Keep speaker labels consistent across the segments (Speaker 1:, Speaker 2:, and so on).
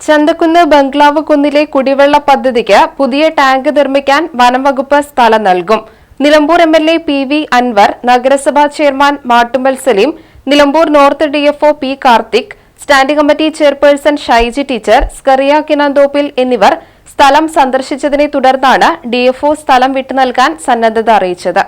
Speaker 1: ചന്തക്കുന്ന് ബംഗ്ലാവ് കുന്നിലെ കുടിവെള്ള പദ്ധതിക്ക് പുതിയ ടാങ്ക് നിർമ്മിക്കാൻ വനം വകുപ്പ് സ്ഥലം നൽകും. Nilambur M L A P V Anvar നഗരസഭാ chairman Mattummal Saleem Nilambur north DFO P Karthik standing committee chairperson Shaiji teacher Scaria Kinanthoppil എന്നിവർ സ്ഥലം സന്ദർശിച്ചതിനെ തുടർന്നാണ് ഡിഎഫ്ഒ സ്ഥലം വിട്ടു നൽകാൻ സന്നദ്ധത അറിയിച്ചത്.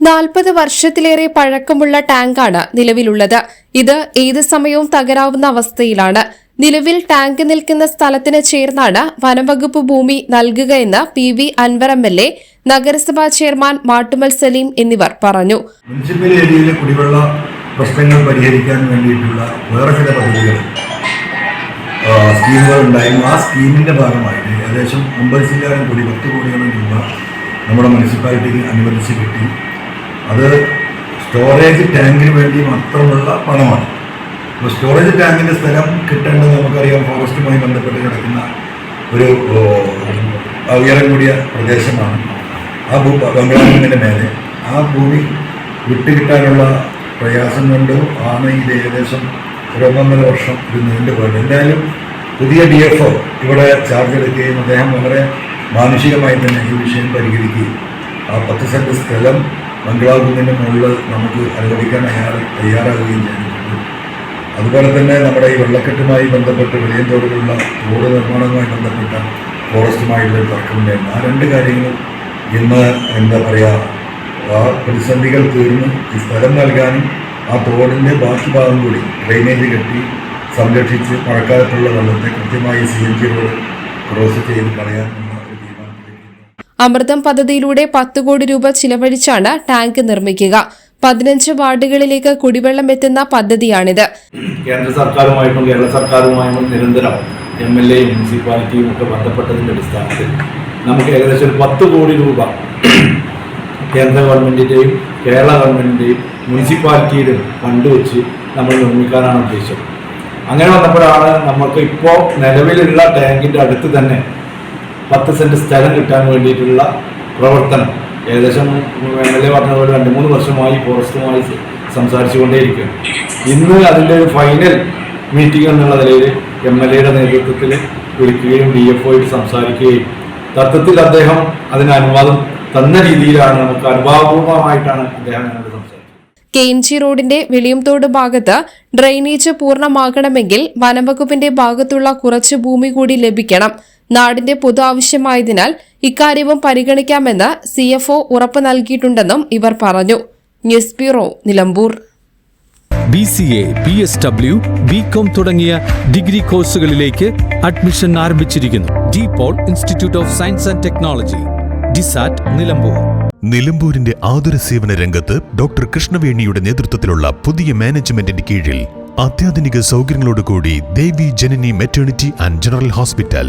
Speaker 1: നാൽപ്പത് വർഷത്തിലേറെ പഴക്കമുള്ള ടാങ്കാണ് നിലവിലുള്ളത്. ഇത് ഏത് സമയവും തകരാവുന്ന അവസ്ഥയിലാണ്. നിലവിൽ ടാങ്ക് നിൽക്കുന്ന സ്ഥലത്തിന് ചേർന്നാണ് വനംവകുപ്പ് ഭൂമി നൽകുകയെന്ന് P V Anvar M L A നഗരസഭാ ചെയർമാൻ മാട്ടുമൽ സലീം എന്നിവർ പറഞ്ഞു.
Speaker 2: മുനിസിപ്പൽ ഏരിയയിലെ കുടിവെള്ള പ്രശ്നങ്ങൾ പരിഹരിക്കാൻ വേണ്ടിയിട്ടുള്ള വേറെ ചില പദ്ധതികൾ സ്കീമുകൾ ഉണ്ടായിരുന്നു. ആ സ്കീമിന്റെ ഭാഗമായിട്ട് ഏകദേശം ഒമ്പത് ശതമാനം കൂടി പത്ത് കോടിയോളം രൂപ നമ്മുടെ മുനിസിപ്പാലിറ്റിക്ക് അനുവദിച്ച് കിട്ടി. അത് സ്റ്റോറേജ് ടാങ്കിന് വേണ്ടി മാത്രമുള്ള പണമാണ്. സ്റ്റോറേജ് ടാങ്കിന്റെ സ്ഥലം കിട്ടേണ്ടത് നമുക്കറിയാം. ഫോറസ്റ്റുമായി ബന്ധപ്പെട്ട് കിടക്കുന്ന ഒരു ഉയരം കൂടിയ പ്രദേശമാണ്. ആ ഭൂ ബംഗ്ലാവിന്റെ മേലെ. ആ ഭൂമി വിട്ടുകിട്ടാനുള്ള പ്രയാസം കൊണ്ട് ആണ് ഇത് ഏകദേശം ഒരൊന്നൊന്നര വർഷം ഇത് നീണ്ടുപോയത് എന്തായാലും പുതിയ ഡി എഫ് ഒ ഇവിടെ ചാർജ് എടുക്കുകയും അദ്ദേഹം വളരെ മാനുഷികമായി തന്നെ ഈ വിഷയം പരിഹരിക്കുകയും ആ പത്ത് സെന്റ് സ്ഥലം ബംഗ്ലാവ് മുകളിൽ നമുക്ക് അനുവദിക്കാൻ അയാൾ തയ്യാറാകുകയും ചെയ്തിട്ടുണ്ട് അതുപോലെ തന്നെ നമ്മുടെ ഈ വെള്ളക്കെട്ടുമായി ബന്ധപ്പെട്ട് വെളിയന്തോടുകളുള്ള റോഡ് നിർമ്മാണവുമായി ബന്ധപ്പെട്ട ഫോറസ്റ്റുമായിട്ടുള്ള തർക്കമുണ്ടായിരുന്നു ആ രണ്ട് കാര്യങ്ങളും ഇന്ന് എന്താ പറയുക ആ പ്രതിസന്ധികൾ തീർന്ന് ഈ സ്ഥലം നൽകാനും ആ തോടിന്റെ ബാക്കി ഭാഗം കൂടി ഡ്രെയിനേജ് കെട്ടി സംരക്ഷിച്ച് മഴക്കാലത്തുള്ള വെള്ളത്തെ കൃത്യമായി C N G road cross ചെയ്ത് കളയാൻ
Speaker 1: അമൃതം പദ്ധതിയിലൂടെ പത്ത് കോടി രൂപ ചിലവഴിച്ചാണ് ടാങ്ക് നിർമ്മിക്കുക. പതിനഞ്ച് വാർഡുകളിലേക്ക് കുടിവെള്ളം എത്തുന്ന പദ്ധതിയാണിത്.
Speaker 3: കേന്ദ്ര സർക്കാരുമായിട്ടും കേരള സർക്കാരുമായിട്ടും നിരന്തരം എം എൽ എയും മുനിസിപ്പാലിറ്റിയും ഒക്കെ ബന്ധപ്പെട്ടതിന്റെ അടിസ്ഥാനത്തിൽ നമുക്ക് ഏകദേശം ഒരു പത്ത് കോടി രൂപ കേന്ദ്ര ഗവൺമെന്റിന്റെയും കേരള ഗവൺമെന്റിന്റെയും മുനിസിപ്പാലിറ്റിയിലും ഫണ്ട് വെച്ച് നമ്മൾ നിർമ്മിക്കാനാണ് ഉദ്ദേശം. അങ്ങനെ വന്നപ്പോഴാണ് നമുക്ക് ഇപ്പോൾ നിലവിലുള്ള ടാങ്കിന്റെ അടുത്ത് തന്നെ പത്ത് സെന്റ് സ്ഥലം കിട്ടാൻ വേണ്ടിയിട്ടുള്ള പ്രവർത്തനം ഏകദേശം എം എൽ എ പറഞ്ഞ പോലെ രണ്ട് മൂന്ന് വർഷമായി ഫോറസ്റ്റുമായി സംസാരിച്ചുകൊണ്ടേയിരിക്കുകയാണ് ഇന്ന് അതിന്റെ ഒരു ഫൈനൽ മീറ്റിംഗ് എന്നുള്ള നിലയിൽ എം എൽ എയുടെ നേതൃത്വത്തിൽ വിളിക്കുകയും ഡി എഫ് ഒയിട്ട് സംസാരിക്കുകയും തത്വത്തിൽ അദ്ദേഹം അതിന് അനുവാദം തന്ന രീതിയിലാണ് നമുക്ക് അനുഭാവപൂർവമായിട്ടാണ് അദ്ദേഹം എന്നോട് സംസാരിച്ചത്.
Speaker 1: കെ എൻ ജി റോഡിന്റെ വെളിയംതോട് ഭാഗത്ത് ഡ്രെയിനേജ് പൂർണമാകണമെങ്കിൽ വനംവകുപ്പിന്റെ ഭാഗത്തുള്ള കുറച്ച് ഭൂമി കൂടി ലഭിക്കണം. നാടിന്റെ പൊതു ആവശ്യമായതിനാൽ ഇക്കാര്യവും പരിഗണിക്കാമെന്ന് സി എഫ് ഒ ഉറപ്പ് നൽകിയിട്ടുണ്ടെന്നും ഇവർ പറഞ്ഞു. News bureau Nilambur.
Speaker 4: B C A B S W B com തുടങ്ങിയ ഡിഗ്രി കോഴ്സുകളിലേക്ക് അഡ്മിഷൻ ആരംഭിച്ചിരിക്കുന്നു. De Paul institute of science and technology ഡിസാറ്റ് Nilambur.
Speaker 5: നിലമ്പൂരിന്റെ ആതുര സേവന രംഗത്ത് ഡോക്ടർ കൃഷ്ണവേണിയുടെ നേതൃത്വത്തിലുള്ള പുതിയ മാനേജ്മെന്റിന്റെ കീഴിൽ അത്യാധുനിക സൗകര്യങ്ങളോടുകൂടി Devi Janani maternity and general hospital